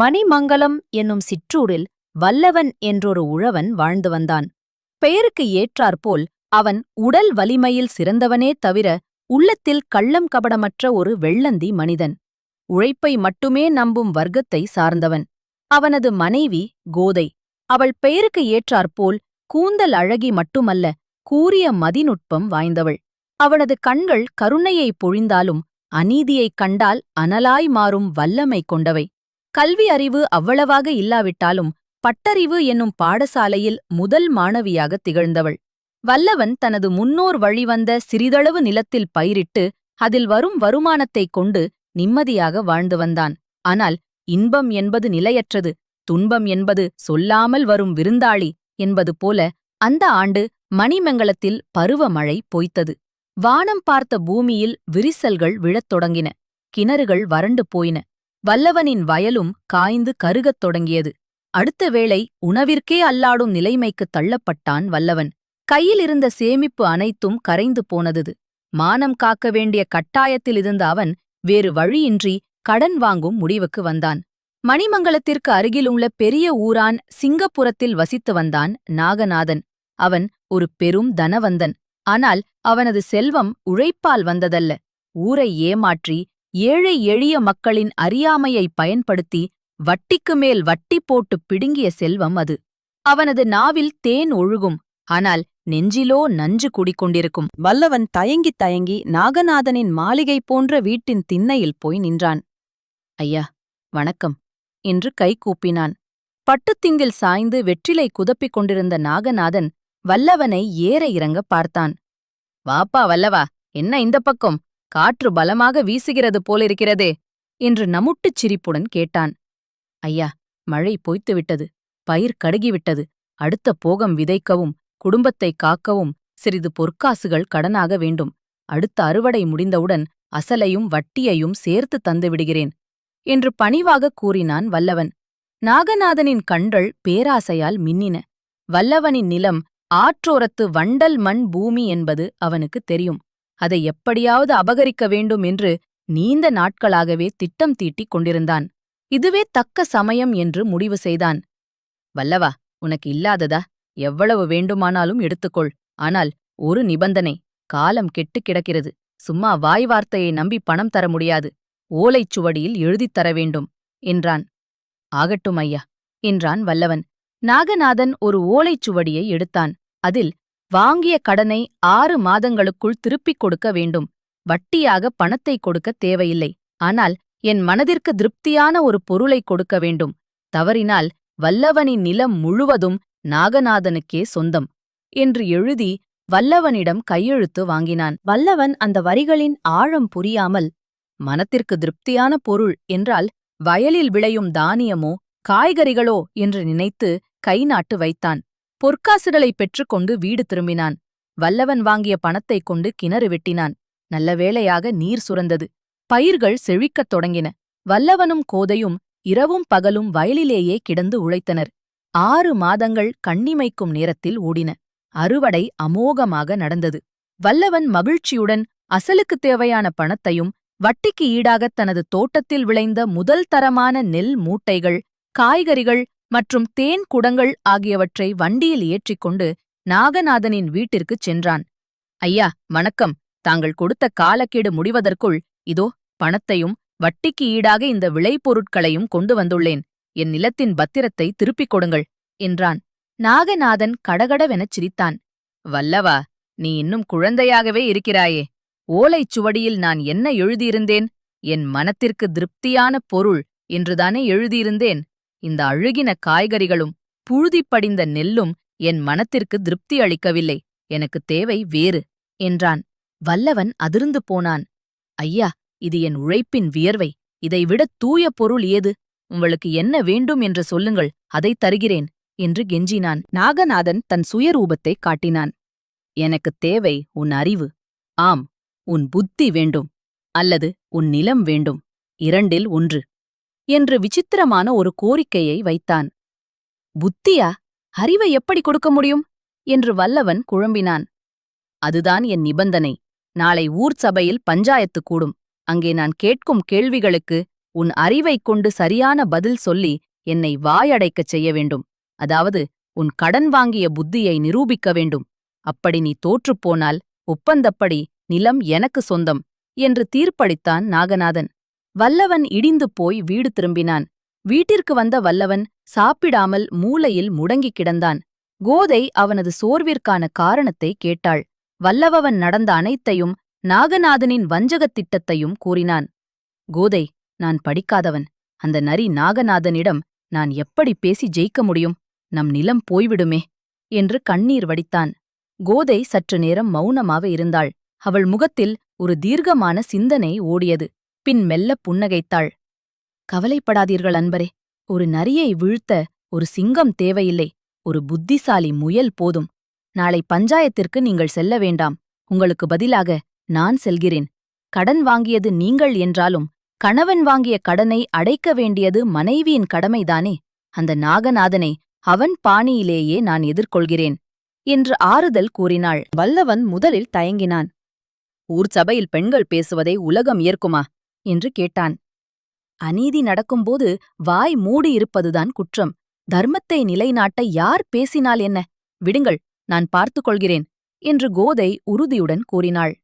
மணிமங்கலம் என்னும் சிற்றூரில் வல்லவன் என்றொரு உழவன் வாழ்ந்து வந்தான். பெயருக்கு ஏற்றாற்போல் அவன் உடல் வலிமையில் சிறந்தவனே தவிர உள்ளத்தில் கள்ளம் கபடமற்ற ஒரு வெள்ளந்தி மனிதன். உழைப்பை மட்டுமே நம்பும் வர்க்கத்தை சார்ந்தவன். அவனது மனைவி கோதை. அவள் பெயருக்கு ஏற்றாற்போல் கூந்தல் அழகி மட்டுமல்ல கூறிய மதிநுட்பம் வாய்ந்தவள். அவனது கண்கள் கருணையை பொழிந்தாலும் அநீதியைக் கண்டால் அனலாய் மாறும் வல்லமை கொண்டவை. கல்வி அறிவு அவ்வளவாக இல்லாவிட்டாலும் பட்டறிவு என்னும் பாடசாலையில் முதல் மாணவியாக திகழ்ந்தவள். வல்லவன் தனது முன்னோர் வழிவந்த சிறிதளவு நிலத்தில் பயிரிட்டு அதில் வரும் வருமானத்தைக் கொண்டு நிம்மதியாக வாழ்ந்து வந்தான். ஆனால் இன்பம் என்பது நிலையற்றது துன்பம் என்பது சொல்லாமல் வரும் விருந்தாளி என்பது போல அந்த ஆண்டு மணிமங்கலத்தில் பருவமழை பொய்த்தது. வானம் பார்த்த பூமியில் விரிசல்கள் விழத் தொடங்கின கிணறுகள் வறண்டு போயின வல்லவனின் வயலும் காய்ந்து கருகத் தொடங்கியது. அடுத்த வேளை உணவிற்கே அல்லாடும் நிலைமைக்குத் தள்ளப்பட்டான் வல்லவன். கையில் இருந்த சேமிப்பு அனைத்தும் கரைந்து போனது மானம் காக்க வேண்டிய கட்டாயத்தில் இருந்த அவன் வேறு வழியின்றி கடன் வாங்கும் முடிவுக்கு வந்தான். மணிமங்கலத்திற்கு அருகிலுள்ள பெரிய ஊரான் சிங்கப்புரத்தில் வசித்து வந்தான் நாகநாதன். அவன் ஒரு பெரும் தனவந்தன். ஆனால் அவனது செல்வம் உழைப்பால் வந்ததல்ல. ஊரை ஏமாற்றி ஏழை எளிய மக்களின் அறியாமையை பயன்படுத்தி வட்டிக்கு மேல் வட்டி போட்டு பிடுங்கிய செல்வம் அது. அவனது நாவில் தேன் ஒழுகும் ஆனால் நெஞ்சிலோ நஞ்சு குடிக்கொண்டிருக்கும். வல்லவன் தயங்கித் தயங்கி நாகநாதனின் மாளிகை போன்ற வீட்டின் திண்ணையில் போய் நின்றான். ஐயா வணக்கம் என்று கை கூப்பினான். பட்டுத்திங்கில் சாய்ந்து வெற்றிலை குதப்பிக் கொண்டிருந்த நாகநாதன் வல்லவனை ஏற இறங்க பார்த்தான். வாப்பா வல்லவா என்ன இந்த பக்கம்? காற்று பலமாக வீசுகிறது போலிருக்கிறதே என்று நமுட்டுச் சிரிப்புடன் கேட்டான். ஐயா மழை பொய்த்துவிட்டது பயிர் கடுகிவிட்டது அடுத்த போகம் விதைக்கவும் குடும்பத்தை காக்கவும் சிறிது பொற்காசுகள் கடனாக வேண்டும் அடுத்த அறுவடை முடிந்தவுடன் அசலையும் வட்டியையும் சேர்த்து தந்துவிடுகிறேன் என்று பணிவாகக் கூறினான் வல்லவன். நாகநாதனின் கண்கள் பேராசையால் மின்னின. வல்லவனின் நிலம் ஆற்றோரத்து வண்டல் மண் பூமி என்பது அவனுக்குத் தெரியும். அதை எப்படியாவது அபகரிக்க வேண்டும் என்று நீந்த நாட்களாகவே திட்டம் தீட்டிக் கொண்டிருந்தான். இதுவே தக்க சமயம் என்று முடிவு செய்தான். வல்லவா உனக்கு இல்லாததா? எவ்வளவு வேண்டுமானாலும் எடுத்துக்கொள். ஆனால் ஒரு நிபந்தனை காலம் கெட்டுக் கிடக்கிறது. சும்மா வாய் வார்த்தையை நம்பி பணம் தர முடியாது. ஓலைச் சுவடியில் எழுதித் தர வேண்டும் என்றான். ஆகட்டும் ஐயா என்றான் வல்லவன். நாகநாதன் ஒரு ஓலைச் சுவடியை எடுத்தான். அதில் வாங்கிய கடனை ஆறு மாதங்களுக்குள் திருப்பிக் கொடுக்க வேண்டும். வட்டியாக பணத்தை கொடுக்க தேவையில்லை. ஆனால் என் மனதிற்கு திருப்தியான ஒரு பொருளை கொடுக்க வேண்டும். தவறினால் வல்லவனின் நிலம் முழுவதும் நாகநாதனுக்கே சொந்தம் என்று எழுதி வல்லவனிடம் கையெழுத்து வாங்கினான். வல்லவன் அந்த வரிகளின் ஆழம் புரியாமல் மனத்திற்கு திருப்தியான பொருள் என்றால் வயலில் விளையும் தானியமோ காய்கறிகளோ? என்று நினைத்து கை நாட்டு வைத்தான். பொற்காசுகளைப் பெற்றுக்கொண்டு வீடு திரும்பினான். வல்லவன் வாங்கிய பணத்தைக் கொண்டு கிணறு வெட்டினான். நல்ல வேளையாக நீர் சுரந்தது. பயிர்கள் செழிக்கத் தொடங்கின. வல்லவனும் கோதையும் இரவும் பகலும் வயலிலேயே கிடந்து உழைத்தனர். ஆறு மாதங்கள் கண்ணிமைக்கும் நேரத்தில் ஓடின. அறுவடை அமோகமாக நடந்தது. வல்லவன் மகிழ்ச்சியுடன் அசலுக்குத் தேவையான பணத்தையும் வட்டிக்கு ஈடாகத் தனது தோட்டத்தில் விளைந்த முதல் தரமான நெல் மூட்டைகள் காய்கறிகள் மற்றும் தேன் குடங்கள் ஆகியவற்றை வண்டியில் ஏற்றிக்கொண்டு நாகநாதனின் வீட்டிற்குச் சென்றான். ஐயா வணக்கம். தாங்கள் கொடுத்த காலக்கெடு முடிவதற்குள் இதோ பணத்தையும் வட்டிக்கு ஈடாக இந்த விளைபொருட்களையும் கொண்டு வந்துள்ளேன். என் நிலத்தின் பத்திரத்தை திருப்பிக் கொடுங்கள் என்றான். நாகநாதன் கடகடவெனச் சிரித்தான். வல்லவா நீ இன்னும் குழந்தையாகவே இருக்கிறாயே. ஓலைச் சுவடியில் நான் என்ன எழுதியிருந்தேன்? என் மனத்திற்கு திருப்தியான பொருள் என்றுதானே எழுதியிருந்தேன். இந்த அழுகின காய்கறிகளும் புழுதிப் படிந்த நெல்லும் என் மனத்திற்கு திருப்தி அளிக்கவில்லை. எனக்கு தேவை வேறு என்றான். வல்லவன் அதிர்ந்து போனான். ஐயா இது என் உழைப்பின் வியர்வை. இதைவிட தூய பொருள் ஏது? உங்களுக்கு என்ன வேண்டும் என்று சொல்லுங்கள் அதைத் தருகிறேன் என்று கெஞ்சினான். நாகநாதன் தன் சுயரூபத்தைக் காட்டினான். எனக்குத் தேவை உன் அறிவு. ஆம் உன் புத்தி வேண்டும் அல்லது உன் நிலம் வேண்டும். இரண்டில் ஒன்று. என்று விசித்திரமான ஒரு கோரிக்கையை வைத்தான். புத்தியா அறிவை எப்படி கொடுக்க முடியும்? என்று வல்லவன் குழம்பினான். அதுதான் என் நிபந்தனை. நாளை ஊர் சபையில் பஞ்சாயத்து கூடும். அங்கே நான் கேட்கும் கேள்விகளுக்கு உன் அறிவைக் கொண்டு சரியான பதில் சொல்லி என்னை வாயடைக்கச் செய்ய வேண்டும். அதாவது உன் கடன் வாங்கிய புத்தியை நிரூபிக்க வேண்டும். அப்படி நீ தோற்றுப்போனால் ஒப்பந்தப்படி நிலம் எனக்கு சொந்தம் என்று தீர்ப்பளித்தான் நாகநாதன். வல்லவன் இடிந்து போய் வீடு திரும்பினான். வீட்டிற்கு வந்த வல்லவன் சாப்பிடாமல் மூலையில் முடங்கிக் கிடந்தான். கோதை அவனது சோர்விற்கான காரணத்தை கேட்டாள். வல்லவவன் நடந்த அனைத்தையும் நாகநாதனின் வஞ்சகத் திட்டத்தையும் கூறினான். கோதை நான் படிக்காதவன். அந்த நரி நாகநாதனிடம் நான் எப்படி பேசி ஜெயிக்க முடியும்? நம் நிலம் போய்விடுமே என்று கண்ணீர் வடித்தான். கோதை சற்று நேரம் மௌனமாக இருந்தாள். அவள் முகத்தில் ஒரு தீர்க்கமான சிந்தனை ஓடியது. பின் மெல்ல புன்னகைத்தாள். கவலைப்படாதீர்கள் அன்பரே ஒரு நரியை வீழ்த்த ஒரு சிங்கம் தேவையில்லை ஒரு புத்திசாலி முயல் போதும். நாளை பஞ்சாயத்திற்கு நீங்கள் செல்ல வேண்டாம் உங்களுக்கு பதிலாக நான் செல்கிறேன். கடன் வாங்கியது நீங்கள் என்றாலும் கணவன் வாங்கிய கடனை அடைக்க வேண்டியது மனைவியின் கடமைதானே அந்த நாகநாதனை அவன் பாணியிலேயே நான் எதிர்கொள்கிறேன் என்று ஆறுதல் கூறினாள். வல்லவன் முதலில் தயங்கினான். ஊர் சபையில் பெண்கள் பேசுவதை உலகம் ஏற்குமா? என்று கேட்டான். அநீதி நடக்கும்போது வாய் மூடியிருப்பதுதான் குற்றம். தர்மத்தை நிலைநாட்ட யார் பேசினால் என்ன? விடுங்கள் நான் பார்த்துக் கொள்கிறேன் என்று கோதை உறுதியுடன் கூறினாள்.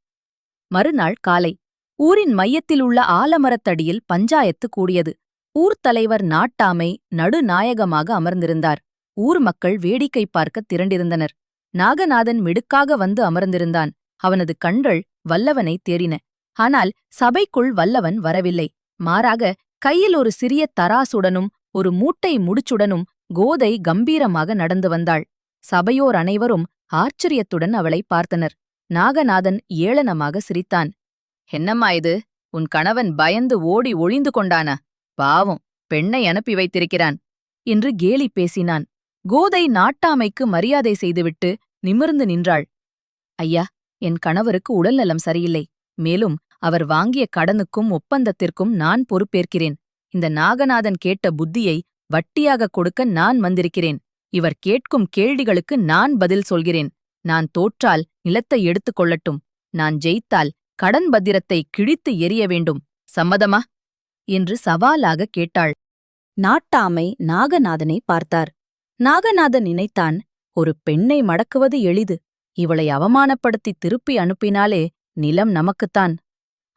மறுநாள் காலை ஊரின் மையத்திலுள்ள ஆலமரத்தடியில் பஞ்சாயத்து கூடியது. ஊர் தலைவர் நாட்டாமை நடுநாயகமாக அமர்ந்திருந்தார். ஊர் மக்கள் வேடிக்கை பார்க்க திரண்டிருந்தனர். நாகநாதன் மிடுக்காக வந்து அமர்ந்திருந்தான். அவனது கண்கள் வல்லவனை தேறின. ஆனால் சபைக்குள் வல்லவன் வரவில்லை. மாறாக கையில் ஒரு சிறிய தராசுடனும் ஒரு மூட்டை முடிச்சுடனும் கோதை கம்பீரமாக நடந்து வந்தாள். சபையோர் அனைவரும் ஆச்சரியத்துடன் அவளை பார்த்தனர். நாகநாதன் ஏளனமாக சிரித்தான். என்னம்மா இது? உன் கணவன் பயந்து ஓடி ஒழிந்து கொண்டானா? பாவம் பெண்ணை அனுப்பி வைத்திருக்கிறான் என்று கேலி பேசினான். கோதை நாட்டாமைக்கு மரியாதை செய்துவிட்டு நிமிர்ந்து நின்றாள். ஐயா என் கணவருக்கு உடல்நலம் சரியில்லை. மேலும் அவர் வாங்கிய கடனுக்கும் ஒப்பந்தத்திற்கும் நான் பொறுப்பேற்கிறேன். இந்த நாகநாதன் கேட்ட புத்தியை வட்டியாகக் கொடுக்க நான் வந்திருக்கிறேன். இவர் கேட்கும் கேள்விகளுக்கு நான் பதில் சொல்கிறேன். நான் தோற்றால் நிலத்தை எடுத்துக் கொள்ளட்டும். நான் ஜெயித்தால் கடன் பத்திரத்தை கிழித்து எறிய வேண்டும். சம்மதமா? என்று சவாலாக கேட்டாள். நாட்டாமை நாகநாதனை பார்த்தார். நாகநாதன் நினைத்தான் ஒரு பெண்ணை மடக்குவது எளிது. இவளை அவமானப்படுத்தி திருப்பி அனுப்பினாலே நிலம் நமக்குத்தான்.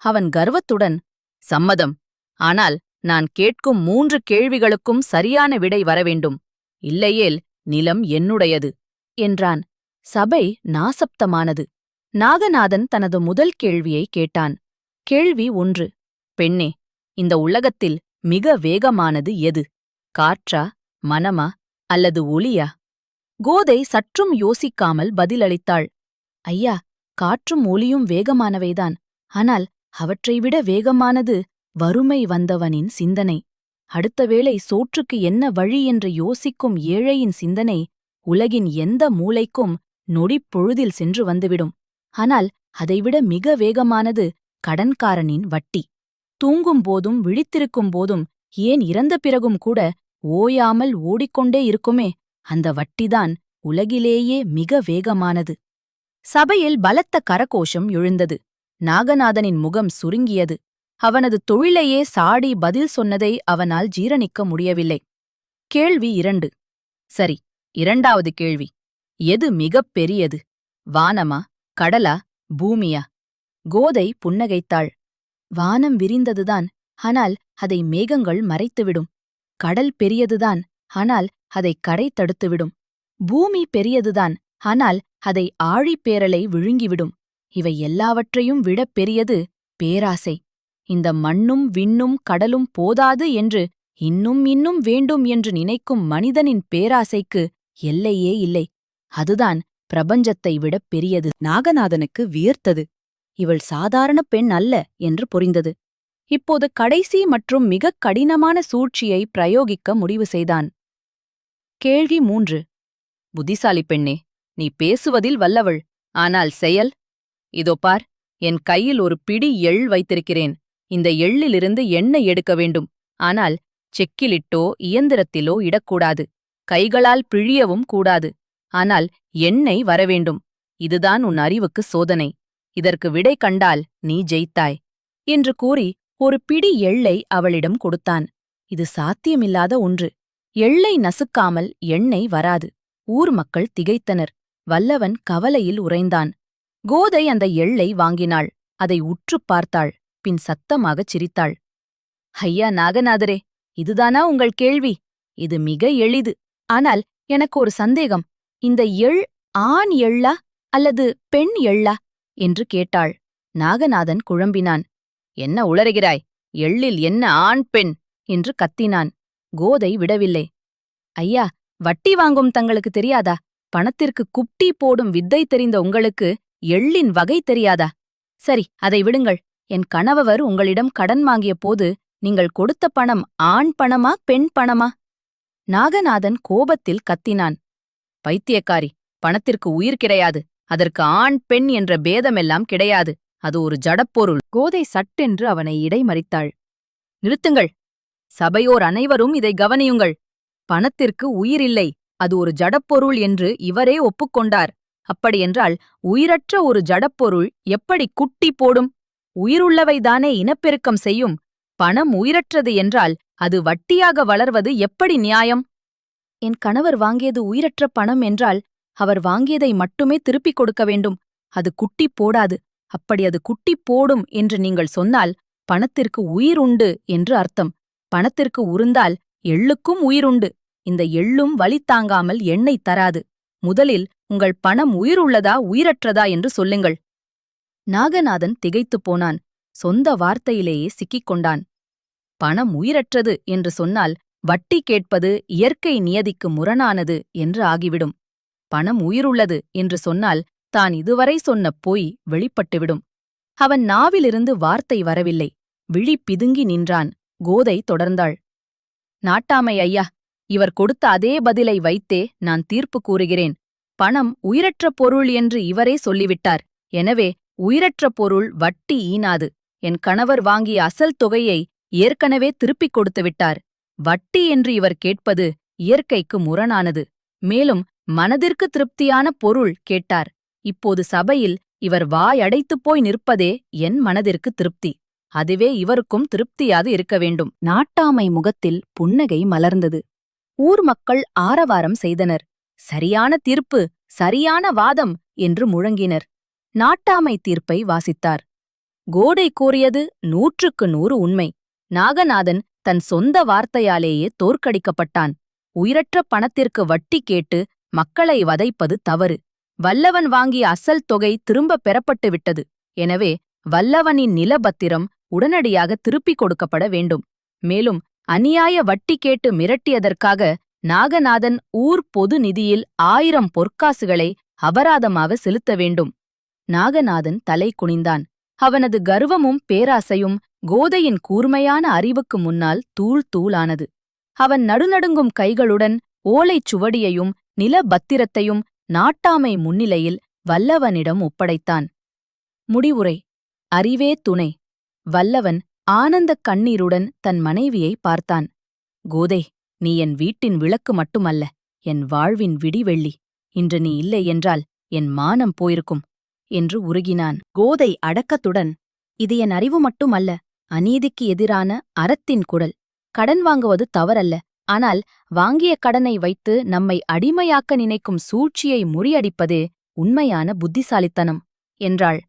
அவன் கர்வத்துடன் சம்மதம். ஆனால் நான் கேட்கும் மூன்று கேள்விகளுக்கும் சரியான விடை வரவேண்டும் இல்லையேல் நிலம் என்னுடையது? என்றான். சபை நாசப்தமானது. நாகநாதன் தனது முதல் கேள்வியை கேட்டான். கேள்வி ஒன்று பெண்ணே இந்த உலகத்தில் மிக வேகமானது எது? காற்றா மனமா அல்லது ஒளியா கோதை சற்றும் யோசிக்காமல் பதிலளித்தாள். ஐயா காற்றும் ஒளியும் வேகமானவைதான். ஆனால் அவற்றைவிட வேகமானது வறுமை வந்தவனின் சிந்தனை. அடுத்த வேளை சோற்றுக்கு என்ன வழி என்று யோசிக்கும் ஏழையின் சிந்தனை உலகின் எந்த மூலைக்கும் நொடிப் பொழுதில் சென்று வந்துவிடும். ஆனால் அதைவிட மிக வேகமானது கடன்காரனின் வட்டி. தூங்கும் போதும் விழித்திருக்கும் போதும் ஏன் இறந்த பிறகும் கூட ஓயாமல் ஓடிக்கொண்டே இருக்குமே? அந்த வட்டிதான் உலகிலேயே மிக வேகமானது. சபையில் பலத்த கரகோஷம் எழுந்தது. நாகநாதனின் முகம் சுருங்கியது. அவனது தொழிலையே சாடி பதில் சொன்னதை அவனால் ஜீரணிக்க முடியவில்லை. கேள்வி இரண்டு. சரி இரண்டாவது கேள்வி. எது மிகப் பெரியது? வானமா கடலா பூமியா? கோதை புன்னகைத்தாள். வானம் விரிந்ததுதான் ஆனால் அதை மேகங்கள் மறைத்துவிடும். கடல் பெரியதுதான் ஆனால் அதை கரை தடுத்துவிடும். பூமி பெரியதுதான் ஆனால் அதை ஆழிப்பேரலை விழுங்கிவிடும். இவை எல்லாவற்றையும் விடப் பெரியது பேராசை. இந்த மண்ணும் விண்ணும் கடலும் போதாது என்று இன்னும் இன்னும் வேண்டும் என்று நினைக்கும் மனிதனின் பேராசைக்கு எல்லையே இல்லை. அதுதான் பிரபஞ்சத்தை விடப் பெரியது. நாகநாதனுக்கு வியர்த்தது. இவள் சாதாரண பெண் அல்ல என்று புரிந்தது. இப்போது கடைசி மற்றும் மிகக் கடினமான சூழ்ச்சியை பிரயோகிக்க முடிவு செய்தான். கேள்வி மூன்று. புத்திசாலி பெண்ணே நீ பேசுவதில் வல்லவள். ஆனால் செயல் இதோ பார் என் கையில் ஒரு பிடி எள் வைத்திருக்கிறேன். இந்த எள்ளிலிருந்து எண்ணெய் எடுக்க வேண்டும். ஆனால் செக்கிலிட்டோ இயந்திரத்திலோ இடக்கூடாது. கைகளால் பிழியவும் கூடாது. ஆனால் எண்ணெய் வரவேண்டும் இதுதான் உன் அறிவுக்கு சோதனை. இதற்கு விடை கண்டால் நீ ஜெயித்தாய். என்று கூறி ஒரு பிடி எள்ளை அவளிடம் கொடுத்தான். இது சாத்தியமில்லாத ஒன்று. எள்ளை நசுக்காமல் எண்ணெய் வராது. ஊர் மக்கள் திகைத்தனர். வல்லவன் கவலையில் உறைந்தான். கோதை அந்த எள்ளை வாங்கினாள். அதை உற்றுப் பார்த்தாள். பின் சத்தமாகச் சிரித்தாள். ஐயா நாகநாதரே இதுதானா உங்கள் கேள்வி? இது மிக எளிது. ஆனால் எனக்கு ஒரு சந்தேகம். இந்த எள் ஆண் எள்ளா அல்லது பெண் எள்ளா? என்று கேட்டாள். நாகநாதன் குழம்பினான். என்ன உளறுகிறாய்? எள்ளில் என்ன ஆண் பெண்? என்று கத்தினான். கோதை விடவில்லை. ஐயா வட்டி வாங்கும் தங்களுக்கு தெரியாதா? பணத்திற்கு குட்டி போடும் வித்தை தெரிந்த உங்களுக்கு எள்ளின் வகை தெரியாதா? சரி அதை விடுங்கள். என் கணவர் உங்களிடம் கடன் வாங்கிய போது நீங்கள் கொடுத்த பணம் ஆண் பணமா பெண் பணமா? நாகநாதன் கோபத்தில் கத்தினான். பைத்தியக்காரி பணத்திற்கு உயிர் கிடையாது. அதற்கு ஆண் பெண் என்ற பேதமெல்லாம் கிடையாது. அது ஒரு ஜடப்பொருள். கோதை சட்டென்று அவனை இடைமறித்தாள். நிறுத்துங்கள். சபையோர் அனைவரும் இதை கவனியுங்கள். பணத்திற்கு உயிரில்லை அது ஒரு ஜடப்பொருள் என்று இவரே ஒப்புக்கொண்டார். அப்படியென்றால் உயிரற்ற ஒரு ஜடப்பொருள் எப்படி குட்டி போடும்? உயிருள்ளவைதானே இனப்பெருக்கம் செய்யும்? பணம் உயிரற்றது என்றால் அது வட்டியாக வளர்வது எப்படி நியாயம்? என் கணவர் வாங்கியது உயிரற்ற பணம் என்றால் அவர் வாங்கியதை மட்டுமே திருப்பிக் கொடுக்க வேண்டும். அது குட்டி போடாது. அப்படி அது குட்டி போடும் என்று நீங்கள் சொன்னால் பணத்திற்கு உயிர் உண்டு என்று அர்த்தம். பணத்திற்கு உருந்தால் எள்ளுக்கும் உயிருண்டு. இந்த எள்ளும் வலி தாங்காமல் எண்ணெய் தராது. முதலில் உங்கள் பணம் உயிருள்ளதா உயிரற்றதா என்று சொல்லுங்கள். நாகநாதன் திகைத்துப் போனான். சொந்த வார்த்தையிலேயே சிக்கிக் கொண்டான். பணம் உயிரற்றது என்று சொன்னால் வட்டி கேட்பது இயற்கை நியதிக்கு முரணானது என்று ஆகிவிடும். பணம் உயிருள்ளது என்று சொன்னால் தான் இதுவரை சொன்ன பொய் வெளிப்பட்டுவிடும். அவன் நாவிலிருந்து வார்த்தை வரவில்லை. விழி பிதுங்கி நின்றான். கோதை தொடர்ந்தாள். நாட்டாமை ஐயா இவர் கொடுத்த அதே பதிலை வைத்தே நான் தீர்ப்பு கூறுகிறேன். பணம் உயிரற்ற பொருள் என்று இவரே சொல்லிவிட்டார். எனவே உயிரற்ற பொருள் வட்டி ஈனாது. என் கணவர் வாங்கிய அசல் தொகையை ஏற்கனவே திருப்பிக் கொடுத்து விட்டார். வட்டி என்று இவர் கேட்பது இயற்கைக்கு முரணானது. மேலும் மனதிற்கு திருப்தியான பொருள் கேட்டார். இப்போது சபையில் இவர் வாயடைத்துப் போய் நிற்பதே என் மனதிற்கு திருப்தி. அதுவே இவருக்கும் திருப்தியாது இருக்க வேண்டும். நாட்டாமை முகத்தில் புன்னகை மலர்ந்தது. ஊர் மக்கள் ஆரவாரம் செய்தனர். சரியான தீர்ப்பு சரியான வாதம் என்று முழங்கினர். நாட்டாமை தீர்ப்பை வாசித்தார். கோடை கூறியது நூற்றுக்கு நூறு உண்மை. நாகநாதன் தன் சொந்த வார்த்தையாலேயே தோற்கடிக்கப்பட்டான். உயிரற்ற பணத்திற்கு வட்டி கேட்டு மக்களை வதைப்பது தவறு. வல்லவன் வாங்கிய அசல் தொகை திரும்ப பெறப்பட்டு விட்டது. எனவே வல்லவனின் நிலபத்திரம் உடனடியாக திருப்பிக் கொடுக்கப்பட வேண்டும். மேலும் அநியாய வட்டி கேட்டு மிரட்டியதற்காக நாகநாதன் ஊர் பொது நிதியில் ஆயிரம் பொற்காசுகளை அபராதமாக செலுத்த வேண்டும். நாகநாதன் தலை குனிந்தான். அவனது கர்வமும் பேராசையும் கோதையின் கூர்மையான அறிவுக்கு முன்னால் தூள் தூளானது. அவன் நடுநடுங்கும் கைகளுடன் ஓலைச் சுவடியையும் நிலபத்திரத்தையும் நாட்டாமை முன்னிலையில் வல்லவனிடம் ஒப்படைத்தான். முடிவுரை. அறிவே துணை. வல்லவன் ஆனந்தக் கண்ணீருடன் தன் மனைவியை பார்த்தான். கோதை நீ என் வீட்டின் விளக்கு மட்டுமல்ல என் வாழ்வின் விடிவெள்ளி. இன்று நீ இல்லை என்றால் என் மானம் போயிருக்கும் என்று உருகினான். கோதை அடக்கத்துடன் இது என் அறிவு மட்டுமல்ல அநீதிக்கு எதிரான அறத்தின் குரல். கடன் வாங்குவது தவறல்ல ஆனால் வாங்கிய கடனை வைத்து நம்மை அடிமையாக்க நினைக்கும் சூழ்ச்சியை முறியடிப்பதே உண்மையான புத்திசாலித்தனம் என்றாள்.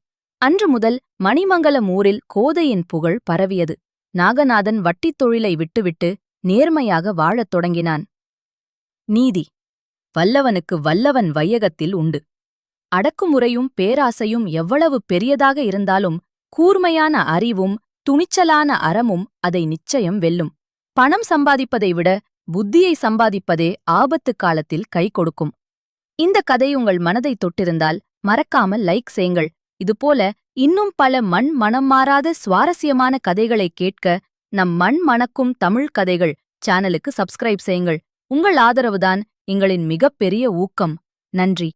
அன்று முதல் மணிமங்கலம் ஊரில் கோதையின் புகழ் பரவியது. நாகநாதன் வட்டித் தொழிலை விட்டுவிட்டு நேர்மையாக வாழத் தொடங்கினான். நீதி வல்லவனுக்கு வல்லவன் வையகத்தில் உண்டு. அடக்குமுறையும் பேராசையும் எவ்வளவு பெரியதாக இருந்தாலும் கூர்மையான அறிவும் துணிச்சலான அறமும் அதை நிச்சயம் வெல்லும். பணம் சம்பாதிப்பதை விட புத்தியை சம்பாதிப்பதே ஆபத்து காலத்தில் கை கொடுக்கும். இந்த கதை உங்கள் மனதை தொட்டிருந்தால் மறக்காமல் லைக் செய்யுங்கள். இதுபோல இன்னும் பல மண் மனம் மாறாத சுவாரஸ்யமான கதைகளை கேட்க நம் மண் மணக்கும் தமிழ் கதைகள் சேனலுக்கு சப்ஸ்கிரைப் செய்யுங்கள். உங்கள் ஆதரவுதான் எங்களின் மிகப்பெரிய ஊக்கம். நன்றி.